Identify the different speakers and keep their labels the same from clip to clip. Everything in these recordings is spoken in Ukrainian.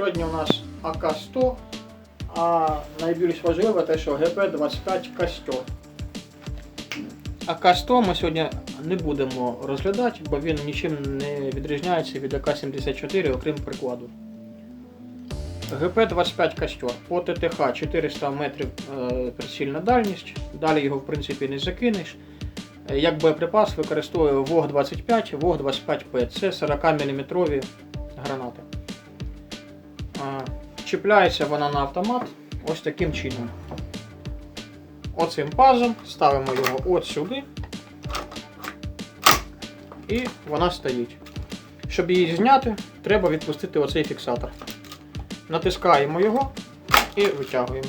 Speaker 1: Сьогодні у нас АК-100, а найбільш важливе те, що ГП-25 Костер. АК-100 ми сьогодні не будемо розглядати, бо він нічим не відрізняється від АК-74, окрім прикладу. ГП-25 Костер. По ТТХ 400 метрів е, прицільна дальність. Далі його в принципі не закинеш. Як боєприпас використовує ВОГ-25, ВОГ-25П. Це 40 мм Чіпляється вона на автомат ось таким чином. Оцим пазом ставимо його от сюди. І вона стоїть. Щоб її зняти, треба відпустити оцей фіксатор. Натискаємо його і витягуємо.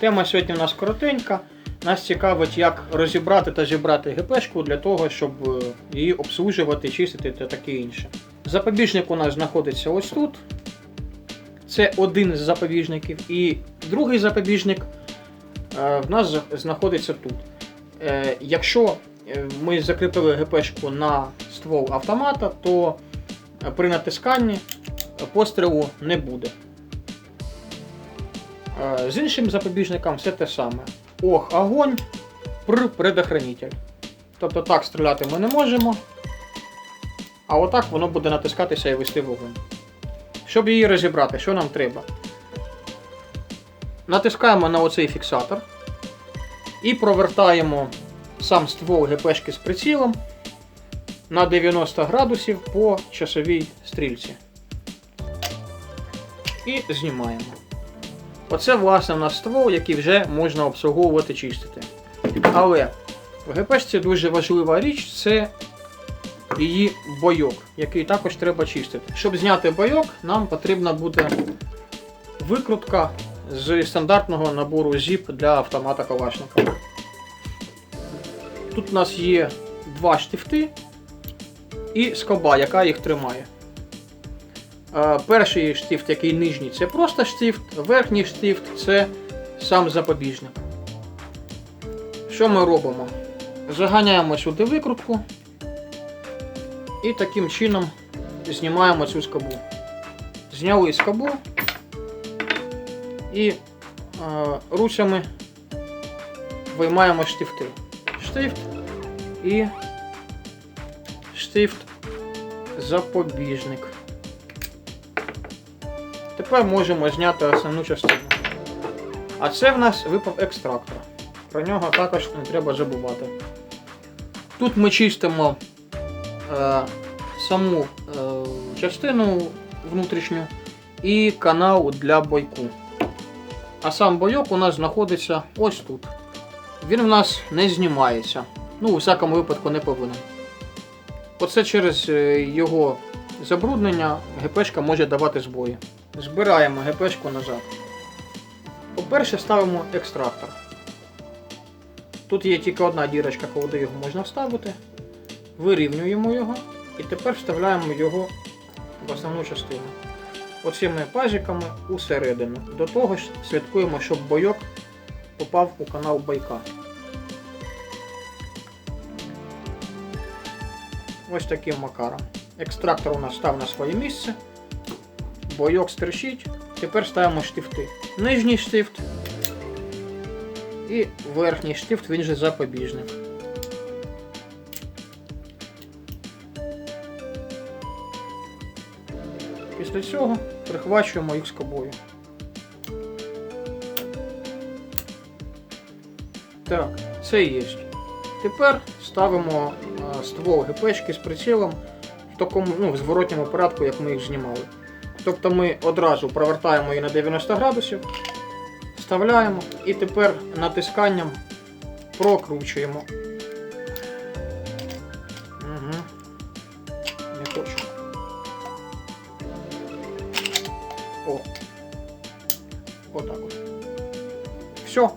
Speaker 1: Тема сьогодні у нас коротенька. Нас цікавить, як розібрати та зібрати ГПшку для того, щоб е, її обслужувати, чистити та таке інше. Запобіжник у нас знаходиться ось тут. Це один з запобіжників. І другий запобіжник е, в нас знаходиться тут. Е, Якщо е, ми закріпили ГПшку на ствол автомата, то при натисканні пострілу не буде. З іншим запобіжником все те саме. Ох, огонь, пр предохранитель. Тобто так стріляти ми не можемо. А отак воно буде натискатися і вести вогонь. Щоб її розібрати, що нам треба? Натискаємо на оцей фіксатор і провертаємо сам ствол ГПшки з прицілом на 90 градусів по часовій стрільці. І знімаємо. Оце, власне, у нас ствол, який вже можна обслуговувати чистити. Але в ГПшці дуже важлива річ це її бойок, який також треба чистити. Щоб зняти бойок, нам потрібна буде викрутка з стандартного набору ZIP для автомата Калашникова. Тут у нас є два штифти і скоба, яка їх тримає. Е, Перший штифт, який нижній, це просто штифт, верхній штифт це сам запобіжник. Що ми робимо? Заганяємо сюди викрутку і таким чином знімаємо цю скобу. Зняли скобу і е, ручами виймаємо штифти. Штифт і штифт запобіжник. Тепер можемо зняти основну частину. А це в нас випав екстрактор. Про нього також не треба забувати. Тут ми чистимо саму е, частину внутрішню і канал для бойку. А сам бойок у нас знаходиться ось тут. Він в нас не знімається. Ну, у всякому випадку не повинен. Оце через е, його забруднення ГПшка може давати збої. Збираємо ГПшку назад. По-перше, ставимо екстрактор. Тут є тільки одна дірочка, куди його можна вставити. Вирівнюємо його і тепер вставляємо його в основну частину. Оцими пазиками усередину. До того ж слідкуємо, щоб бойок попав у канал байка. Ось таким макаром. Екстрактор у нас став на своє місце. Бойок стерчить. Тепер ставимо штифти. Нижній штифт і верхній штифт, він же запобіжник. Після цього прихвачуємо їх скобою. Так, це є. Тепер ставимо ствол ГПшки з прицілом в такому ну, в зворотньому порядку, як ми їх знімали. Тобто ми одразу провертаємо її на 90 градусів, вставляємо і тепер натисканням прокручуємо. О. так вот. Все.